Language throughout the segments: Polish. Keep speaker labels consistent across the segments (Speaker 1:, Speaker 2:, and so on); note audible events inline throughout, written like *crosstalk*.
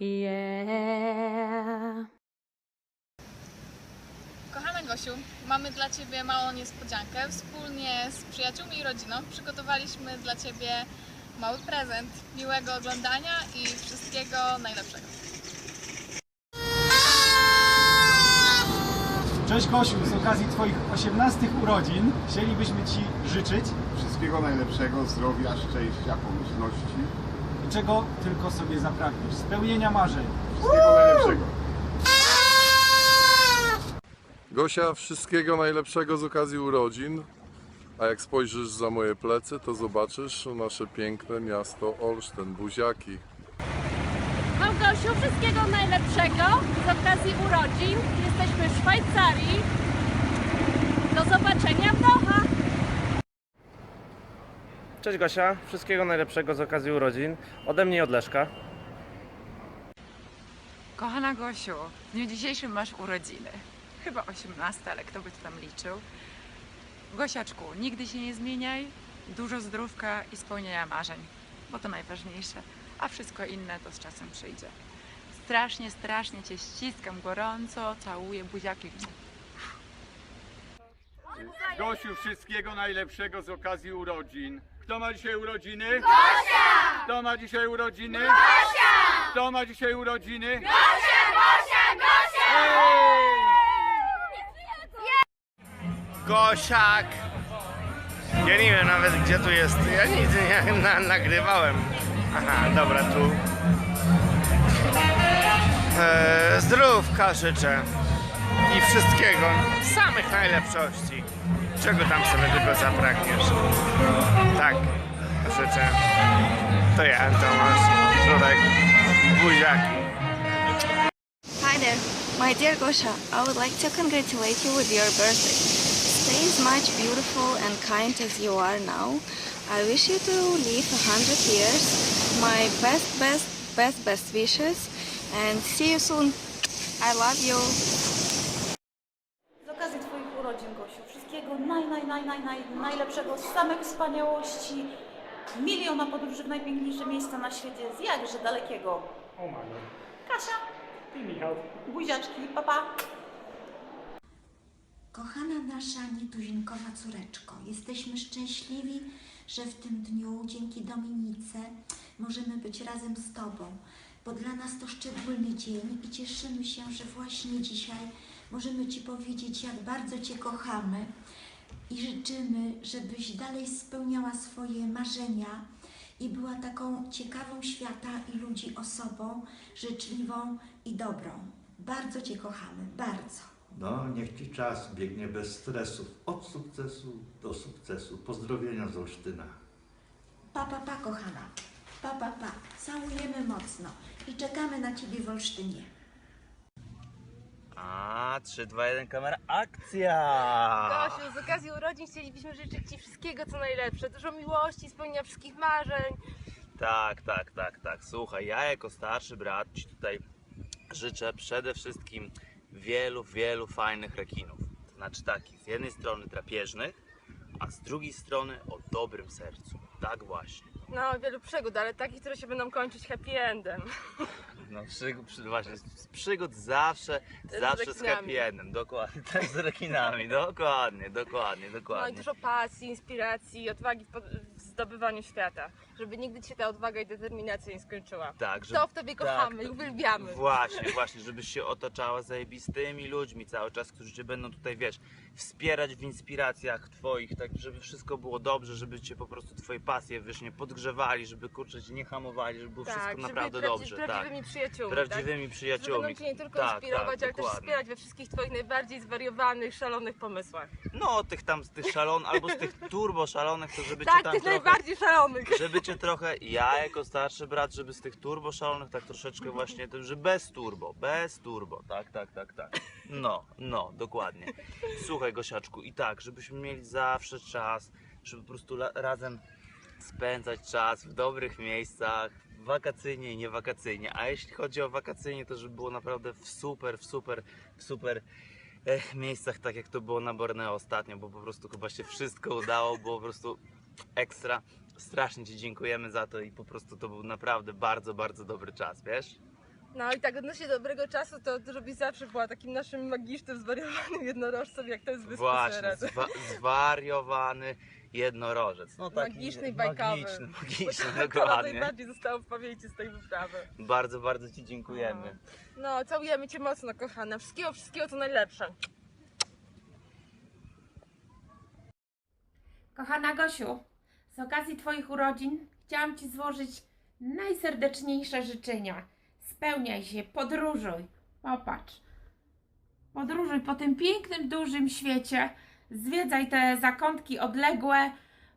Speaker 1: Yeah.
Speaker 2: Kochana Gosiu, mamy dla Ciebie małą niespodziankę. Wspólnie z przyjaciółmi i rodziną przygotowaliśmy dla Ciebie mały prezent. Miłego oglądania i wszystkiego najlepszego.
Speaker 3: Cześć Gosiu, z okazji Twoich 18 urodzin chcielibyśmy Ci życzyć,
Speaker 4: Wszystkiego najlepszego, zdrowia, szczęścia, pomyślności.
Speaker 3: Czego tylko sobie zapragniesz, spełnienia marzeń.
Speaker 4: Wszystkiego najlepszego.
Speaker 5: Gosia, wszystkiego najlepszego z okazji urodzin. A jak spojrzysz za moje plecy, to zobaczysz nasze piękne miasto Olsztyn, buziaki.
Speaker 6: Małgosiu, wszystkiego najlepszego z okazji urodzin. Jesteśmy w Szwajcarii. Do zobaczenia w Doha.
Speaker 7: Cześć Gosia, wszystkiego najlepszego z okazji urodzin. Ode mnie i od Leszka.
Speaker 8: Kochana Gosiu, w dniu dzisiejszym masz urodziny. Chyba 18, ale kto by to tam liczył. Gosiaczku, nigdy się nie zmieniaj. Dużo zdrówka i spełnienia marzeń, bo to najważniejsze. A wszystko inne to z czasem przyjdzie. Strasznie, strasznie Cię ściskam gorąco, całuję buziaki.
Speaker 9: Gosiu, wszystkiego najlepszego z okazji urodzin. Kto ma dzisiaj urodziny? Gosia! Kto ma dzisiaj urodziny? Gosia! Kto ma dzisiaj urodziny? Gosia, Gosia, Gosia!
Speaker 7: Gosiak! Ja nie wiem nawet gdzie tu jest. Ja nic nie *laughs* na, nagrywałem. Aha, dobra, tu. E, zdrówka życzę. I wszystkiego. Samych najlepszości. Czego tam sobie tylko zapragniesz. Tak, życzę. To ja, Tomasz Żurek. Buziaki.
Speaker 10: Hi there, my dear Gosha. I would like to congratulate you with your birthday. Stay as much beautiful and kind as you are now. I wish you to live a hundred years. My best, best, best, best wishes, and see you soon. I love you.
Speaker 11: Naj, naj, naj, naj, najlepszego, z samych wspaniałości, miliona podróży w najpiękniejsze miejsca na świecie, z jakże dalekiego. Kasia,
Speaker 3: Ty Michał.
Speaker 11: buziaczki, papa.
Speaker 12: Kochana nasza nietuzinkowa córeczko, jesteśmy szczęśliwi, że w tym dniu dzięki Dominice możemy być razem z Tobą, bo dla nas to szczególny dzień i cieszymy się, że właśnie dzisiaj możemy Ci powiedzieć, jak bardzo Cię kochamy i życzymy, żebyś dalej spełniała swoje marzenia i była taką ciekawą świata i ludzi osobą, życzliwą i dobrą. Bardzo Cię kochamy, bardzo.
Speaker 13: No, niech Ci czas biegnie bez stresów, od sukcesu do sukcesu. Pozdrowienia z Olsztyna.
Speaker 12: Pa, pa, pa, kochana. Pa, pa, pa. Całujemy mocno i czekamy na Ciebie w Olsztynie.
Speaker 7: A, 3, 2, 1, kamera, akcja!
Speaker 6: Gosiu, z okazji urodzin chcielibyśmy życzyć Ci wszystkiego co najlepsze. Dużo miłości, spełnienia wszystkich marzeń.
Speaker 7: Tak, tak, tak, tak. Słuchaj, ja jako starszy brat Ci tutaj życzę przede wszystkim wielu, wielu fajnych rekinów. To znaczy takich, z jednej strony drapieżnych, a z drugiej strony o dobrym sercu. Tak właśnie.
Speaker 6: No, wielu przygód, ale takich, które się będą kończyć happy endem.
Speaker 7: No przygód, przy, właśnie, z przygód zawsze,
Speaker 6: Z
Speaker 7: zawsze z
Speaker 6: rekinami.
Speaker 7: happy endem. Dokładnie, tak *laughs* z rekinami, dokładnie, dokładnie,
Speaker 6: No i
Speaker 7: dokładnie.
Speaker 6: dużo pasji, inspiracji, odwagi w, pod- zdobywaniu świata. Żeby nigdy Ci się ta odwaga i determinacja nie skończyła.
Speaker 7: Tak, że-
Speaker 6: To w Tobie kochamy
Speaker 7: tak,
Speaker 6: i uwielbiamy.
Speaker 7: Właśnie, właśnie, żebyś się otaczała zajebistymi ludźmi cały czas, którzy cię będą tutaj, wiesz, wspierać w inspiracjach twoich, tak żeby wszystko było dobrze, żeby cię po prostu twoje pasje, wiesz, nie podgrzewali, żeby kurczę cię nie hamowali, żeby było
Speaker 6: Tak,
Speaker 7: wszystko
Speaker 6: żeby
Speaker 7: naprawdę
Speaker 6: prawdzi-
Speaker 7: dobrze,
Speaker 6: prawdziwymi
Speaker 7: tak.
Speaker 6: przyjaciółmi,
Speaker 7: Prawdziwymi
Speaker 6: tak?
Speaker 7: przyjaciółmi.
Speaker 6: Będą Cię nie tylko
Speaker 7: Tak,
Speaker 6: inspirować,
Speaker 7: tak,
Speaker 6: ale też
Speaker 7: dokładnie.
Speaker 6: wspierać we wszystkich Twoich najbardziej zwariowanych, szalonych pomysłach.
Speaker 7: No, tych tam, z tych szalonych, albo z tych turbo szalonych, to żeby cię
Speaker 6: Tak,
Speaker 7: tam trochę...
Speaker 6: najbardziej szalonych.
Speaker 7: Żeby cię trochę, ja jako starszy brat, żeby z tych turbo szalonych tak troszeczkę właśnie, to, że bez turbo, bez turbo, tak, tak, tak, tak. No, no, dokładnie. Słuchaj Gosiaczku, i tak, żebyśmy mieli zawsze czas, żeby po prostu razem spędzać czas w dobrych miejscach, wakacyjnie i niewakacyjnie. A jeśli chodzi o wakacyjnie, to żeby było naprawdę w super, w super, w super e, miejscach, tak jak to było na Borneo ostatnio, bo po prostu chyba się wszystko udało, było po prostu ekstra. Strasznie Ci dziękujemy za to i po prostu to był naprawdę bardzo, bardzo dobry czas, wiesz?
Speaker 6: No i tak odnośnie dobrego czasu, to żebyś zawsze była takim naszym magicznym, zwariowanym jednorożcem, jak to jest wyspy
Speaker 7: Właśnie, zwa zwariowany jednorożec. No taki
Speaker 6: Magiczny i bajkowy.
Speaker 7: Magiczny, magiczny,
Speaker 6: to
Speaker 7: dokładnie.
Speaker 6: najbardziej zostało w pamięci z tej wyprawy.
Speaker 7: Bardzo, bardzo Ci dziękujemy.
Speaker 6: No, całujemy Cię mocno, kochana. Wszystkiego, wszystkiego co najlepsze.
Speaker 1: Kochana Gosiu, z okazji Twoich urodzin chciałam Ci złożyć najserdeczniejsze życzenia. Spełniaj się, podróżuj. Popatrz. Podróżuj po tym pięknym, dużym świecie. Zwiedzaj te zakątki odległe,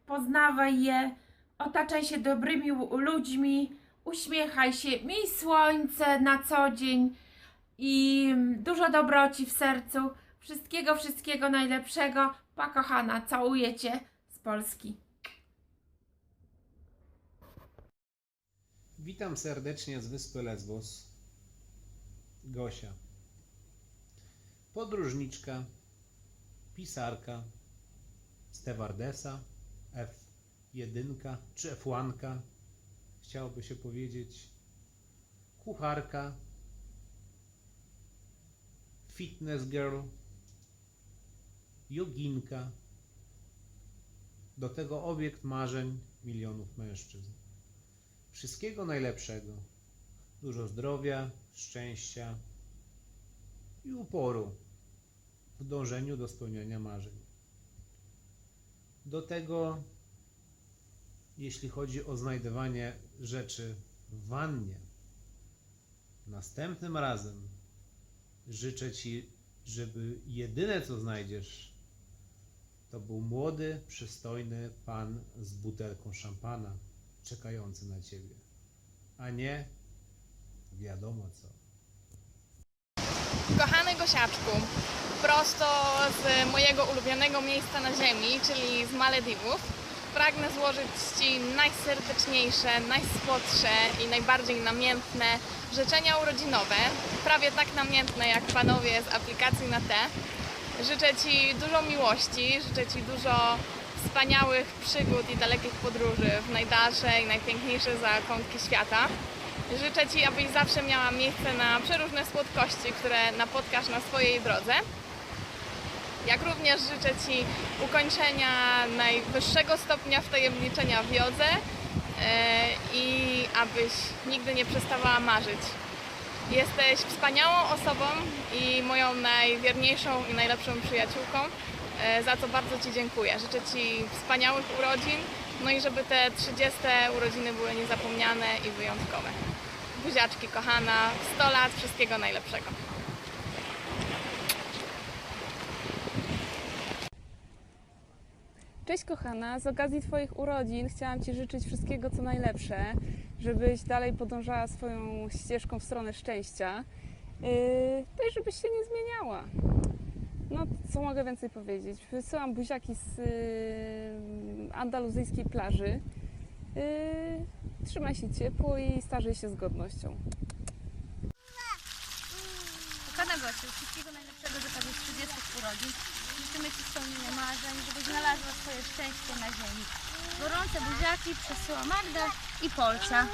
Speaker 1: poznawaj je, otaczaj się dobrymi lu- ludźmi, uśmiechaj się, miej słońce na co dzień i dużo dobroci w sercu. Wszystkiego, wszystkiego najlepszego. Pa kochana, całuję Cię Polski.
Speaker 14: Witam serdecznie z wyspy Lesbos. Gosia. Podróżniczka, pisarka, stewardesa, F1 czy F1, chciałoby się powiedzieć, kucharka, fitness girl, joginka, do tego obiekt marzeń milionów mężczyzn. Wszystkiego najlepszego. Dużo zdrowia, szczęścia i uporu w dążeniu do spełniania marzeń. Do tego, jeśli chodzi o znajdywanie rzeczy w wannie, następnym razem życzę Ci, żeby jedyne co znajdziesz, to był młody, przystojny pan z butelką szampana czekający na ciebie, a nie wiadomo co.
Speaker 2: Kochany Gosiaczku, prosto z mojego ulubionego miejsca na ziemi, czyli z Malediwów, pragnę złożyć Ci najserdeczniejsze, najsłodsze i najbardziej namiętne życzenia urodzinowe, prawie tak namiętne jak panowie z aplikacji na T. Życzę Ci dużo miłości, życzę Ci dużo wspaniałych przygód i dalekich podróży w najdalsze i najpiękniejsze zakątki świata. Życzę Ci, abyś zawsze miała miejsce na przeróżne słodkości, które napotkasz na swojej drodze. Jak również życzę Ci ukończenia najwyższego stopnia wtajemniczenia w jodze e, i abyś nigdy nie przestawała marzyć. Jesteś wspaniałą osobą i moją najwierniejszą i najlepszą przyjaciółką, e, za co bardzo Ci dziękuję. Życzę Ci wspaniałych urodzin, no i żeby te 30 urodziny były niezapomniane i wyjątkowe. Buziaczki kochana, 100 lat, wszystkiego najlepszego.
Speaker 15: Cześć kochana, z okazji Twoich urodzin chciałam Ci życzyć wszystkiego co najlepsze, żebyś dalej podążała swoją ścieżką w stronę szczęścia yy, i żebyś się nie zmieniała. No, co mogę więcej powiedzieć? Wysyłam buziaki z yy, andaluzyjskiej plaży. Yy, trzymaj się ciepło i starzej się z godnością.
Speaker 16: Kochana Gosiu, wszystkiego najlepszego z okazji 30 urodzin. Życzymy Ci spełnienia marzeń, żebyś znalazła swoje szczęście na ziemi. Gorące buziaki przesyła Magda i Polcia.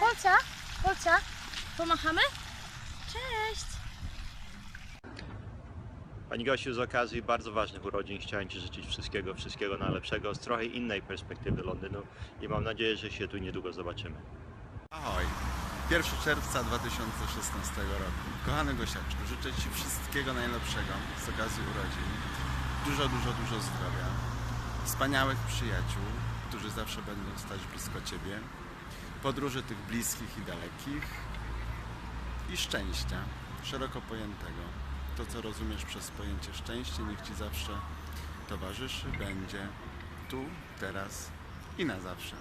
Speaker 16: Polcia? Polcia? Pomachamy? Cześć!
Speaker 17: Pani Gosiu, z okazji bardzo ważnych urodzin chciałem Ci życzyć wszystkiego, wszystkiego najlepszego z trochę innej perspektywy Londynu i mam nadzieję, że się tu niedługo zobaczymy.
Speaker 18: Ahoj! 1 czerwca 2016 roku. Kochany Gosiaczku, życzę Ci wszystkiego najlepszego z okazji urodzin. Dużo, dużo, dużo zdrowia. Wspaniałych przyjaciół, którzy zawsze będą stać blisko Ciebie. Podróży tych bliskich i dalekich. I szczęścia, szeroko pojętego. To, co rozumiesz przez pojęcie szczęście, niech Ci zawsze towarzyszy, będzie tu, teraz i na zawsze.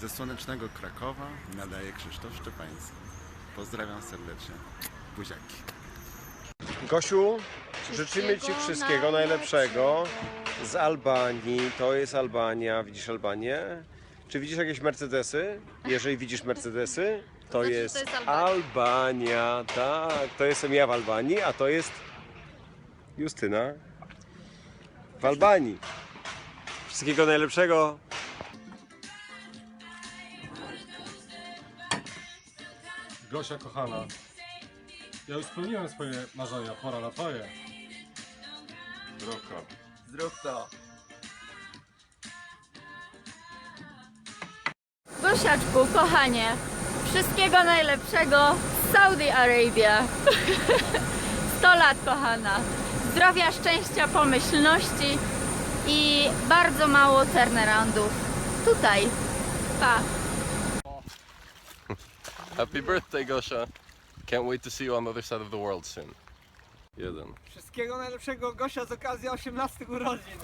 Speaker 18: Ze słonecznego Krakowa nadaje Krzysztof Szczepański. Pozdrawiam serdecznie. Buziaki.
Speaker 19: Gosiu, życzymy Ci wszystkiego najlepszego z Albanii, to jest Albania, widzisz Albanię? Czy widzisz jakieś Mercedesy? Jeżeli widzisz Mercedesy, to,
Speaker 16: znaczy,
Speaker 19: jest,
Speaker 16: to jest Albania.
Speaker 19: Albania. Tak, to jestem ja w Albanii, a to jest Justyna w Albanii. Wszystkiego najlepszego.
Speaker 5: Gosia kochana, ja już spełniłem swoje marzenia, pora na twoje.
Speaker 20: Roka.
Speaker 21: Zrób to.
Speaker 16: Gosiaczku, kochanie, wszystkiego najlepszego z Saudi Arabia. *laughs* 100 lat, kochana. Zdrowia, szczęścia, pomyślności i bardzo mało turnaroundów. Tutaj. Pa.
Speaker 22: Happy birthday, Gosia. Can't wait to see you on the other side of the world soon. Jeden.
Speaker 23: Wszystkiego najlepszego Gosia z okazji 18 urodzin.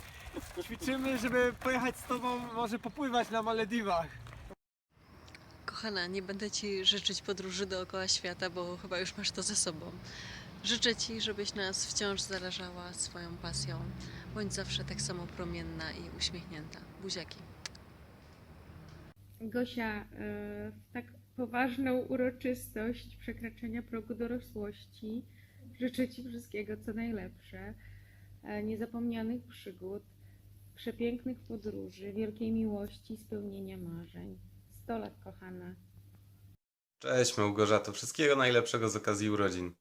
Speaker 23: Ćwiczymy, żeby pojechać z tobą może popływać na Malediwach.
Speaker 24: Kochana, nie będę Ci życzyć podróży dookoła świata, bo chyba już masz to ze sobą. Życzę Ci, żebyś nas wciąż zarażała swoją pasją. Bądź zawsze tak samo promienna i uśmiechnięta. Buziaki.
Speaker 25: Gosia, e, w tak poważną uroczystość przekraczania progu dorosłości życzę Ci wszystkiego co najlepsze, e, niezapomnianych przygód, przepięknych podróży, wielkiej miłości, spełnienia marzeń. 100 lat, kochana.
Speaker 26: Cześć Małgorzato, wszystkiego najlepszego z okazji urodzin.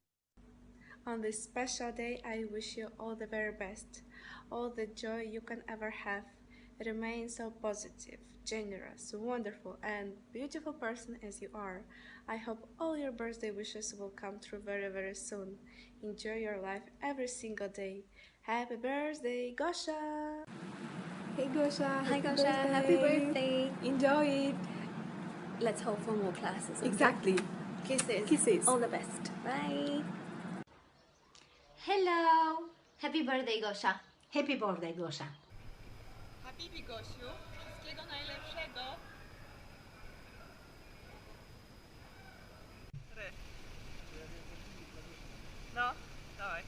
Speaker 27: On this special day, I wish you all the very best, all the joy you can ever have. Remain so positive, generous, wonderful, and beautiful person as you are. I hope all your birthday wishes will come true very, very soon. Enjoy your life every single day. Happy birthday, Gosha!
Speaker 11: Hey Gosha,
Speaker 27: Hi,
Speaker 11: happy
Speaker 27: Gosha. Happy
Speaker 11: birthday. Enjoy it. Let's hope for more classes. okay?
Speaker 27: Exactly. Kisses.
Speaker 11: Kisses.
Speaker 27: All the best. Bye.
Speaker 28: Hello! Happy birthday, Gosha. Happy birthday, Gosha.
Speaker 12: Habibi Gosiu, wszystkiego najlepszego. Ry. No, dawaj.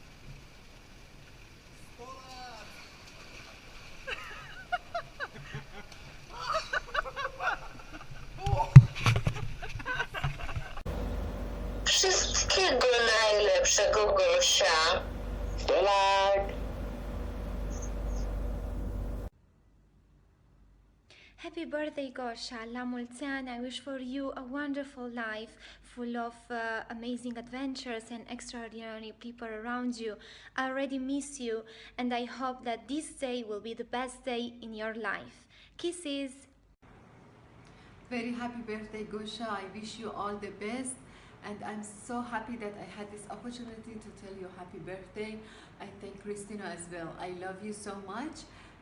Speaker 17: Birthday, Gosha. La mulți. I wish for you a wonderful life full of uh, amazing adventures and extraordinary people around you. I already miss you, and I hope that this day will be the best day in your life. Kisses.
Speaker 29: Very happy birthday, Gosha. I wish you all the best. And I'm so happy that I had this opportunity to tell you happy birthday. I thank Christina as well. I love you so much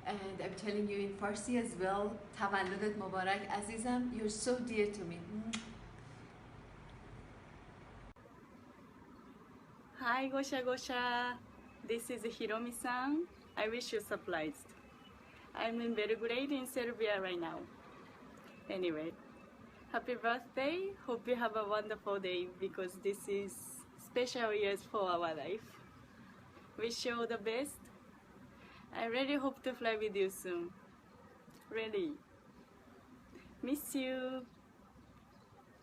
Speaker 29: And I'm telling you in Farsi as well. تولدت مبارک عزیزم. You're so dear to me.
Speaker 30: Hi, Gosha Gosha. This is Hiromi-san. I wish you surprised. I'm in Belgrade in Serbia right now. Anyway, happy birthday. Hope you have a wonderful day because this is special years for our life. Wish you all the best. I really hope to fly with you soon. Really. Miss you.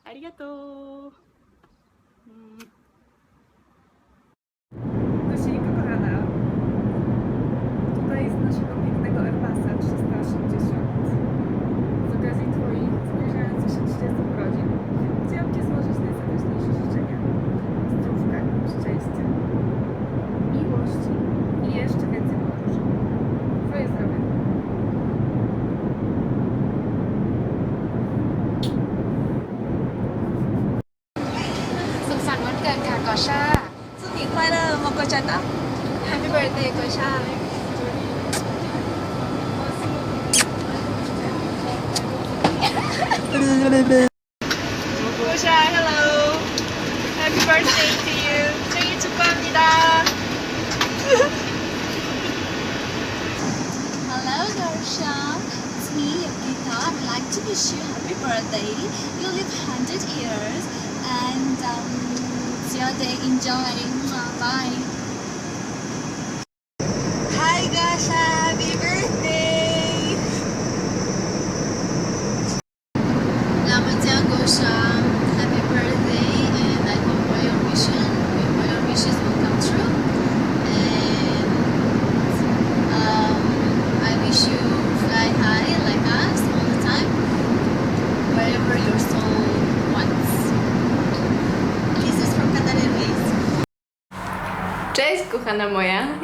Speaker 30: Arigato. Mm.
Speaker 31: Kosieńko
Speaker 28: birthday โกชา
Speaker 17: ไห
Speaker 32: ม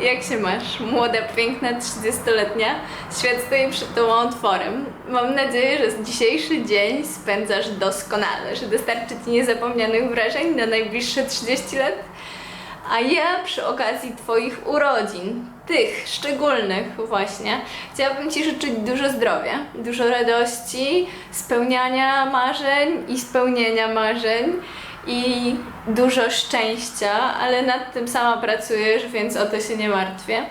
Speaker 32: jak się masz? Młoda, piękna, 30-letnia, świat stoi przed Tobą otworem. Mam nadzieję, że dzisiejszy dzień spędzasz doskonale, że dostarczy Ci niezapomnianych wrażeń na najbliższe 30 lat. A ja przy okazji Twoich urodzin, tych szczególnych właśnie, chciałabym Ci życzyć dużo zdrowia, dużo radości, spełniania marzeń i spełnienia marzeń i dużo szczęścia, ale nad tym sama pracujesz, więc o to się nie martwię.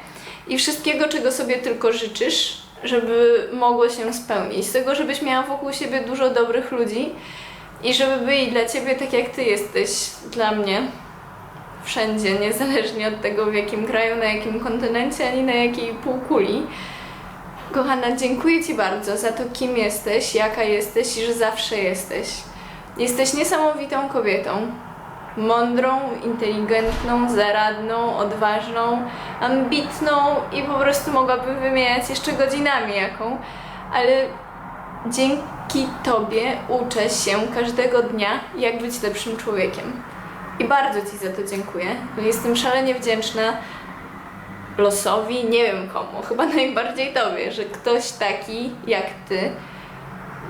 Speaker 32: I wszystkiego, czego sobie tylko życzysz, żeby mogło się spełnić. Z tego, żebyś miała wokół siebie dużo dobrych ludzi i żeby byli dla Ciebie tak, jak Ty jesteś dla mnie wszędzie, niezależnie od tego w jakim kraju, na jakim kontynencie, ani na jakiej półkuli. Kochana, dziękuję Ci bardzo za to, kim jesteś, jaka jesteś i że zawsze jesteś. Jesteś niesamowitą kobietą. Mądrą, inteligentną, zaradną, odważną, ambitną i po prostu mogłabym wymieniać jeszcze godzinami jaką, ale dzięki Tobie uczę się każdego dnia, jak być lepszym człowiekiem. I bardzo Ci za to dziękuję. Jestem szalenie wdzięczna losowi, nie wiem komu, chyba najbardziej Tobie, że ktoś taki jak Ty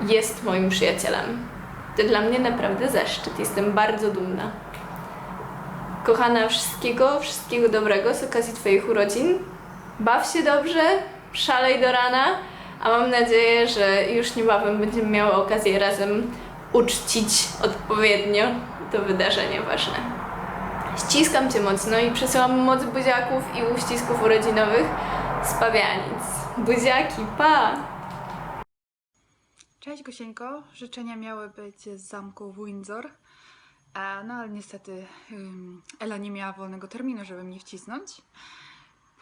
Speaker 32: jest moim przyjacielem. To dla mnie naprawdę zaszczyt. Jestem bardzo dumna. Kochana, wszystkiego, wszystkiego dobrego z okazji Twoich urodzin. Baw się dobrze, szalej do rana, a mam nadzieję, że już niebawem będziemy miały okazję razem uczcić odpowiednio to wydarzenie ważne. Ściskam Cię mocno i przesyłam moc buziaków i uścisków urodzinowych z Pawianic. Buziaki, pa!
Speaker 33: Cześć Gosieńko, życzenia miały być z zamku Windsor, e, no ale niestety Ela nie miała wolnego terminu, żeby mnie wcisnąć.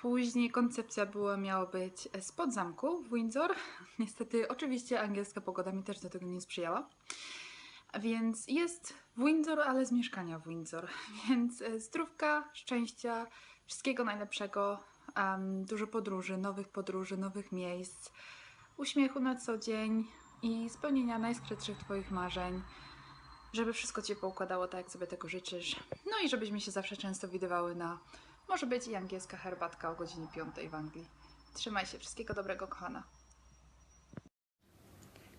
Speaker 33: Później koncepcja była, miała być spod zamku w Windsor. *laughs* Niestety, oczywiście angielska pogoda mi też do tego nie sprzyjała. Więc jest Windsor, ale z mieszkania Windsor. *laughs* Więc e, zdrówka, szczęścia, wszystkiego najlepszego, dużo podróży, nowych podróży, nowych miejsc, uśmiechu na co dzień i spełnienia najskrytszych Twoich marzeń, żeby wszystko Ci poukładało tak, jak sobie tego życzysz. No i żebyśmy się zawsze często widywały na, może być i angielska herbatka o godzinie 5 w Anglii. Trzymaj się, wszystkiego dobrego, kochana.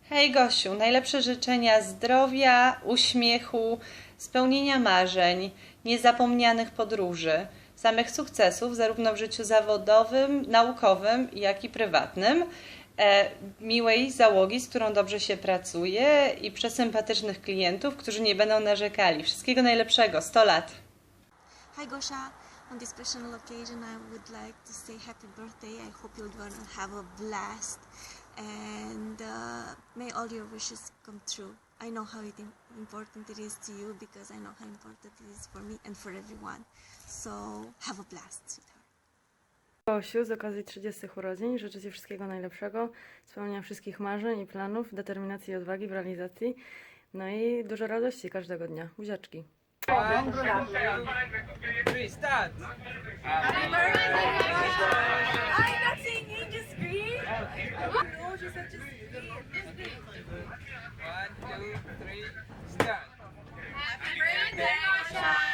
Speaker 34: Hej Gosiu, najlepsze życzenia zdrowia, uśmiechu, spełnienia marzeń, niezapomnianych podróży, samych sukcesów zarówno w życiu zawodowym, naukowym, jak i prywatnym, miłej załogi, z którą dobrze się pracuje i przesympatycznych klientów, którzy nie będą narzekali. Wszystkiego najlepszego, 100 lat!
Speaker 35: Hi Gosha, on this special occasion I would like to say happy birthday. I hope you're gonna have a blast and uh, may all your wishes come true. I know how important it is to you because I know how important it is for me and for everyone. So have a blast.
Speaker 36: Osiu, z okazji 30 urodzin życzę Ci wszystkiego najlepszego, spełnienia wszystkich marzeń i planów, determinacji i odwagi w realizacji, no i dużo radości każdego dnia. Buziaczki.
Speaker 37: Happy birthday, Asha.